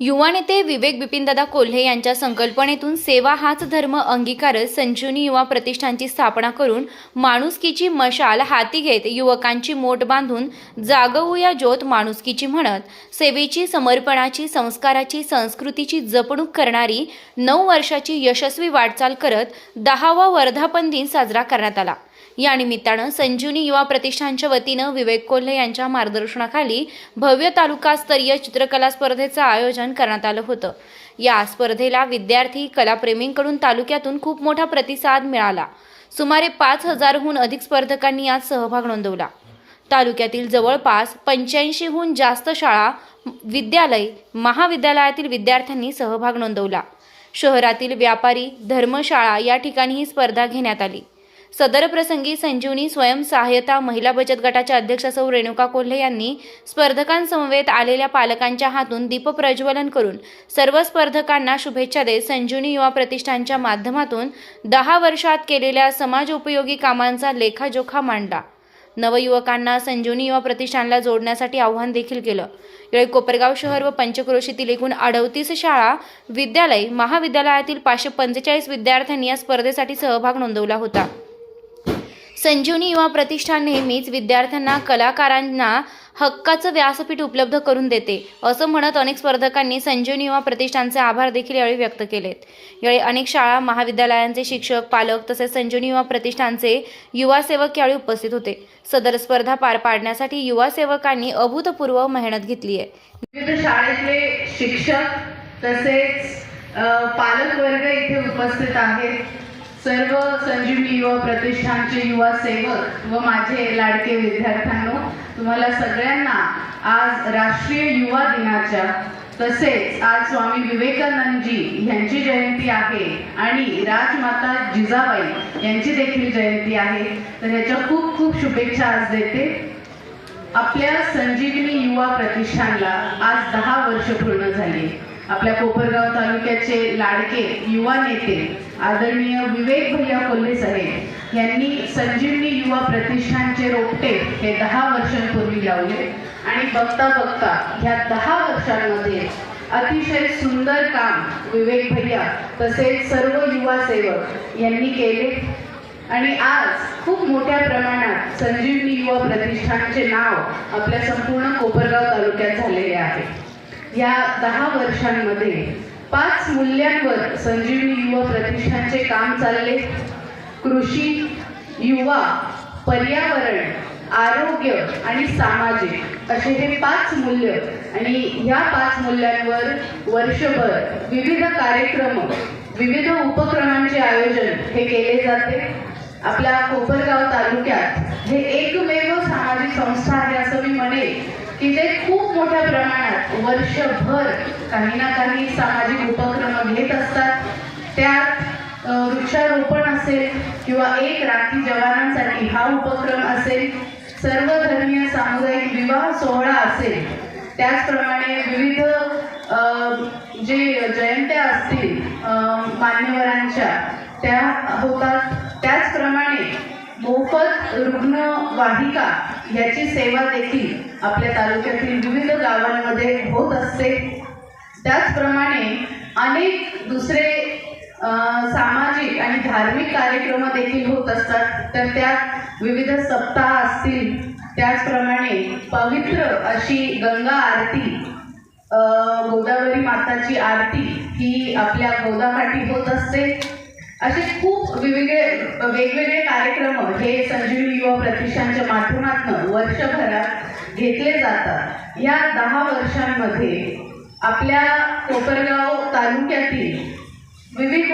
युवा नेते विवेक बिपिनदादा कोल्हे यांच्या संकल्पनेतून सेवा हाच धर्म अंगीकारत संजीवनी युवा प्रतिष्ठानची स्थापना करून माणुसकीची मशाल हाती घेत युवकांची मोठ बांधून जागवूया ज्योत माणुसकीची म्हणत. सेवेची समर्पणाची संस्काराची संस्कृतीची जपणूक करणारी नऊ वर्षाची यशस्वी वाटचाल करत दहावा वर्धापन दिन साजरा करण्यात आला. या निमित्तानं संजीवनी युवा प्रतिष्ठानच्या वतीनं विवेक कोल्हे यांच्या मार्गदर्शनाखाली भव्य तालुकास्तरीय चित्रकला स्पर्धेचं आयोजन करण्यात आलं होतं. या स्पर्धेला विद्यार्थी कलाप्रेमींकडून तालुक्यातून खूप मोठा प्रतिसाद मिळाला. सुमारे पाच हजारहून अधिक स्पर्धकांनी यात सहभाग नोंदवला. तालुक्यातील जवळपास पंच्याऐंशीहून जास्त शाळा विद्यालय महाविद्यालयातील विद्यार्थ्यांनी सहभाग नोंदवला. शहरातील व्यापारी धर्मशाळा या ठिकाणी ही स्पर्धा घेण्यात आली. सदर प्रसंगी संजीवनी स्वयंसहाय्यता महिला बचत गटाच्या अध्यक्ष सौ रेणुका कोल्हे यांनी स्पर्धकांसमवेत आलेल्या पालकांच्या हातून दीपप्रज्वलन करून सर्व स्पर्धकांना शुभेच्छा देत संजीवनी युवा प्रतिष्ठानच्या माध्यमातून दहा वर्षात केलेल्या समाजोपयोगी कामांचा लेखाजोखा मांडला. नवयुवकांना संजीवनी युवा प्रतिष्ठानला जोडण्यासाठी आव्हान देखील केलं. यावेळी कोपरगाव शहर व पंचक्रोशीतील एकूण अडवतीस शाळा विद्यालय महाविद्यालयातील पाचशे पंचेचाळीस विद्यार्थ्यांनी या स्पर्धेसाठी सहभाग नोंदवला होता. संजीवनी युवा प्रतिष्ठान नेहमीच विद्यार्थ्यांना कलाकारांना हक्काचं व्यासपीठ उपलब्ध करून देते असं म्हणत अनेक स्पर्धकांनी संजीवनी युवा प्रतिष्ठानचे आभार देखील यावेळी व्यक्त केलेत. यावेळी अनेक शाळा महाविद्यालयांचे शिक्षक पालक तसेच संजीवनी युवा प्रतिष्ठानचे युवा सेवक यावेळी उपस्थित होते. सदर स्पर्धा पार पाडण्यासाठी युवा सेवकांनी अभूतपूर्व मेहनत घेतली आहे. विविध शाळेतले शिक्षक तसेच पालक वर्ग इथे उपस्थित आहेत. सर्व संजीवनी युवा प्रतिष्ठानचे युवा सेवक व माझे लाडके विद्यार्थ्यांनो तुम्हाला सगळ्यांना आज राष्ट्रीय युवा दिनाच्या तसेच आज स्वामी विवेकानंदजी यांची जयंती आहे आणि राजमाता जिजाबाई यांची देखील जयंती आहे. तर ह्याच्या खूप खूप शुभेच्छा आज देते. आपल्या संजीवनी युवा प्रतिष्ठानला आज दहा वर्ष पूर्ण झाली. आपल्या कोपरगाव तालुक्याचे लाडके युवा नेते आदरणीय विवेक भैया कोल्हे साहेब यांनी संजीवनी युवा प्रतिष्ठानचे रोपटे हे दहा वर्षांपूर्वी लावले. आणि बघता बघता ह्या दहा वर्षांमध्ये अतिशय सुंदर काम विवेक भैया तसेच सर्व युवा सेवक यांनी केले. आणि आज खूप मोठ्या प्रमाणात संजीवनी युवा प्रतिष्ठानचे नाव आपल्या संपूर्ण कोपरगाव तालुक्यात झालेले आहे. या दहा वर्षांमध्ये पाच मूल्यांवर संजीवनी युवा प्रतिष्ठानचे काम चालले. कृषी युवा पर्यावरण आरोग्य आणि सामाजिक असे हे पाच मूल्य आणि ह्या पाच मूल्यांवर वर्षभर विविध कार्यक्रम विविध उपक्रमांचे आयोजन हे केले जाते. आपल्या कोपरगाव तालुक्यात हे एकमेव सामाजिक संस्था आहे असं मी म्हणेन. की ते खूप मोठ्या प्रमाणात वर्षभर काही ना काही सामाजिक उपक्रम घेत असतात. त्यात वृक्षारोपण असेल किंवा एक राखी जवानांसाठी हा उपक्रम असेल सर्व धर्मीय सामुदायिक विवाह सोहळा असेल त्याचप्रमाणे विविध जे जयंत्या असतील मान्यवरांच्या त्या होतात. त्याचप्रमाणे मोफत रुग्णवाहिका याची सेवा देखील आपल्या तालुक्यातील विविध गावांमध्ये होत असते. त्याचप्रमाणे अनेक दुसरे सामाजिक आणि धार्मिक कार्यक्रम देखील होत असतात. तर त्यात विविध सप्ताह असतील. त्याचप्रमाणे पवित्र अशी गंगा आरती गोदावरी माताची आरती ही आपल्या गोदाकाठी होत असते. असे खूप वेगवेगळे वेगवेगळे कार्यक्रम हे संजीवनी युवा प्रतिष्ठानच्या माध्यमातून वर्षभरात घेतले जातात. या दहा वर्षांमध्ये आपल्या कोपरगाव तालुक्यातील विविध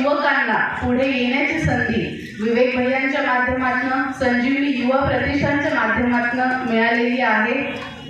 युवकांना पुढे येण्याची संधी विवेक भैयांच्या माध्यमातून संजीवनी युवा प्रतिष्ठानच्या माध्यमातून मिळालेली आहे.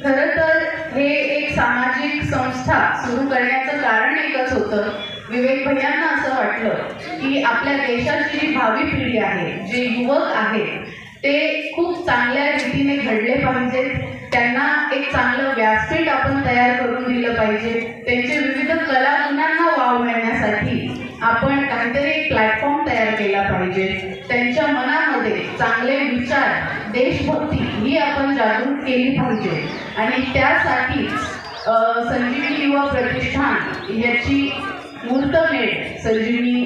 खरं तर हे एक सामाजिक संस्था सुरू करण्याचं कारण एकच होतं. विवेक भैयांना असं वाटलं की आपल्या देशाची जी भावी पिढी आहे जे युवक आहेत ते खूप चांगल्या रीतीने घडले पाहिजेत त्यांना एक चांगलं व्यासपीठ आपण तयार करून दिलं पाहिजे. त्यांचे विविध कलागुणांना वाव मिळण्यासाठी आपण काहीतरी एक प्लॅटफॉर्म तयार केला पाहिजे. त्यांच्या मनामध्ये चांगले विचार देशभक्ती ही आपण जागृत केली पाहिजे. आणि त्यासाठीच संजीवनी युवा प्रतिष्ठान याची मुहूर्तमेढ संजीवनी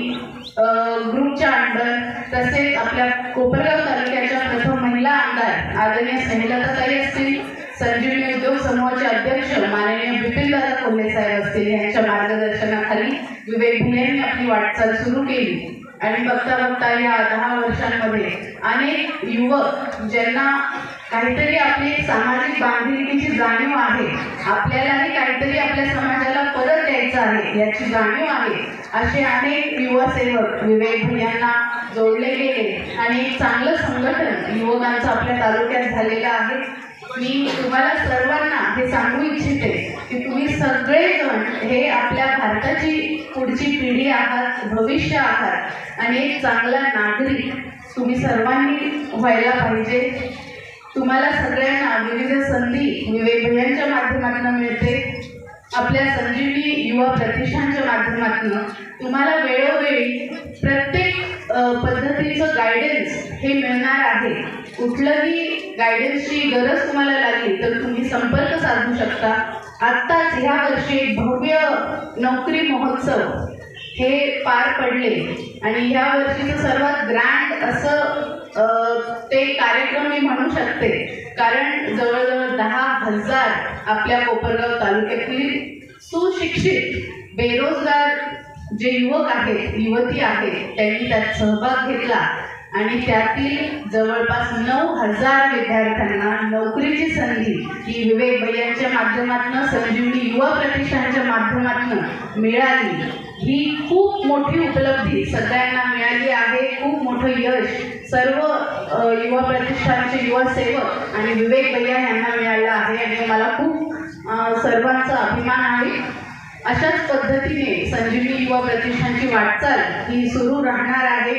ग्रुपच्या अंडर तसेच आपल्या कोपरगाव तालुक्याच्या प्रथम महिला आमदार आदरणीय स्नेहलताताई असतील संजीवनी उद्योग समूहाचे अध्यक्ष माननीय बिपिनदादा कोल्हे साहेब असतील यांच्या मार्गदर्शनाखाली विवेक भैयांनी आपली वाटचाल सुरू केली. आणि बघता बघता या दहा वर्षांमध्ये अनेक युवक ज्यांना काहीतरी आपली सामाजिक बांधिलकीची जाणीव आहे. आपल्यालाही काहीतरी आपल्या समाजाला परत द्यायचं आहे याची जाणीव आहे. असे अनेक युवा सेवक विवेक भुयांना जोडले गेले. आणि एक चांगलं संघटन युवकांचं आपल्या तालुक्यात झालेलं आहे. मी तुम्हाला सर्वांना हे सांगू इच्छिते की तुम्ही सगळेजण हे आपल्या भारताची पुढची पिढी आहात भविष्य आहात. आणि एक चांगला नागरिक तुम्ही सर्वांनी व्हायला पाहिजे. तुम्हाला सगळ्यांना विविध संधी विवेक माध्यमातून मिळते. आपल्या संजीवनी युवा प्रतिष्ठानच्या माध्यमातून. तुम्हाला वेळोवेळी प्रत्येक पद्धतीचं गायडन्स हे मिळणार आहे. कुठलंही गायडन्सची गरज तुम्हाला लागली तर तुम्ही संपर्क साधू शकता. आत्ताच ह्या वर्षी भव्य नोकरी महोत्सव हे पार पडले. आणि ह्या वर्षीचं सर्वात ग्रँड असं ते कार्यक्रम मी म्हणू शकते. कारण जवळजवळ दहा हजार आपल्या कोपरगाव तालुक्यातील सुशिक्षित बेरोजगार जे युवक आहेत युवती आहेत त्यांनी त्यात सहभाग घेतला. आणि त्यातील जवळपास नऊ हजार विद्यार्थ्यांना नोकरीची संधी ही विवेक भैयांच्या माध्यमातून संजीवनी युवा प्रतिष्ठानच्या माध्यमातून मिळाली. ही खूप मोठी उपलब्धी सगळ्यांना मिळाली आहे. खूप मोठं यश सर्व युवा प्रतिष्ठानचे युवा सेवक आणि विवेक भैया यांना मिळालं आहे आणि मला खूप सर्वांचा अभिमान आहे. अशाच पद्धतीने संजीवनी युवा प्रतिष्ठानची वाटचाल ही सुरू राहणार आहे.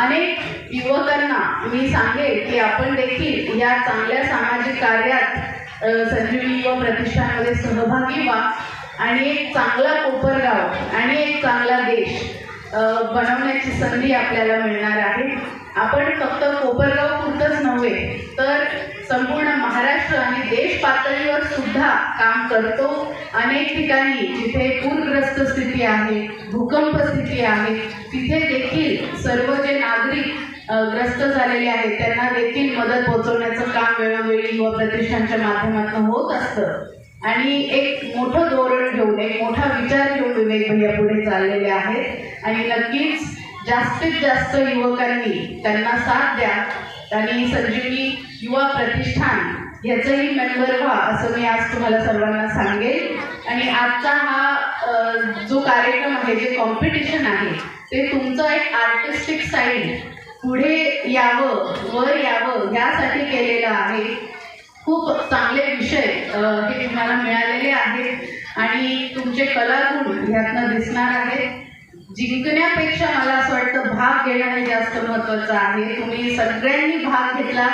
अनेक युवकांना मी सांगेल की आपण देखील या चांगल्या सामाजिक कार्यात संजीवनी युवा प्रतिष्ठानमध्ये सहभागी व्हा. आणि एक चांगला कोपरगाव आणि एक चांगला देश बनवण्याची संधी आपल्याला मिळणार आहे. आपण फक्त कोपरगाव पुरतंच नव्हे तर संपूर्ण महाराष्ट्र आणि देश पातळीवर सुद्धा काम करतो. अनेक ठिकाणी जिथे पूरग्रस्त स्थिती आहे भूकंप स्थिती आहे तिथे देखील सर्व जे नागरिक ग्रस्त झालेले आहेत त्यांना देखील मदत पोहोचवण्याचं काम वेळोवेळी व प्रतिष्ठानच्या माध्यमातून होत असतं. आणि एक मोठं धोरण घेऊन एक मोठा विचार घेऊन विवेक भैया पुढे चाललेले आहेत. आणि नक्कीच जास्तीत जास्त युवकांनी त्यांना साथ द्या. आणि संजीवनी युवा प्रतिष्ठान ह्याचंही मेंबर व्हा असं मी आज तुम्हाला सर्वांना सांगेन. आणि आजचा हा जो कार्यक्रम आहे जे कॉम्पिटिशन आहे ते तुमचं एक आर्टिस्टिक साईड पुढे यावं वर यावं यासाठी केलेलं आहे. खूप चांगले विषय हे तुम्हाला मिळालेले आहेत. आणि तुमचे कलागुण ह्यातनं दिसणार आहेत. जिंकण्यापेक्षा मला असं वाटतं भाग घेणं हे जास्त महत्त्वाचं आहे. तुम्ही सगळ्यांनी भाग घेतला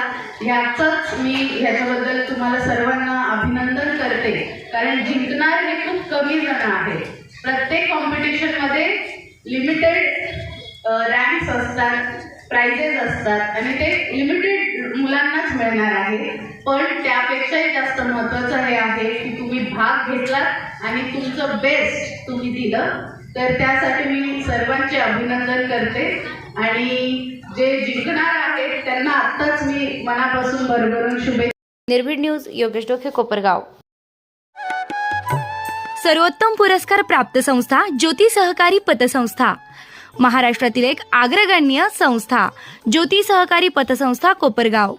ह्याचंच मी ह्याच्याबद्दल तुम्हाला सर्वांना अभिनंदन करते. कारण जिंकणार हे खूप कमी जण आहे प्रत्येक कॉम्पिटिशनमध्ये लिमिटेड रँक्स असतात. प्राइजेस असतात. आणि ते लिमिटेड मुलांनाच मिळणार आहे. पण त्यापेक्षाही जास्त महत्त्वाचं हे आहे की तुम्ही भाग घेतलात आणि तुमचं बेस्ट तुम्ही दिलं. तर त्यासाठी मी सर्वांचे अभिनंदन करते. आणि जे जिंकणार आहेत त्यांना आत्ताच मी मनापासून भरभरून शुभेच्छा. निर्भीड न्यूज योगेश डोके कोपरगाव. सर्वोत्तम पुरस्कार प्राप्त संस्था ज्योती सहकारी पतसंस्था. महाराष्ट्रातील एक अग्रगण्य संस्था ज्योती सहकारी पतसंस्था कोपरगाव.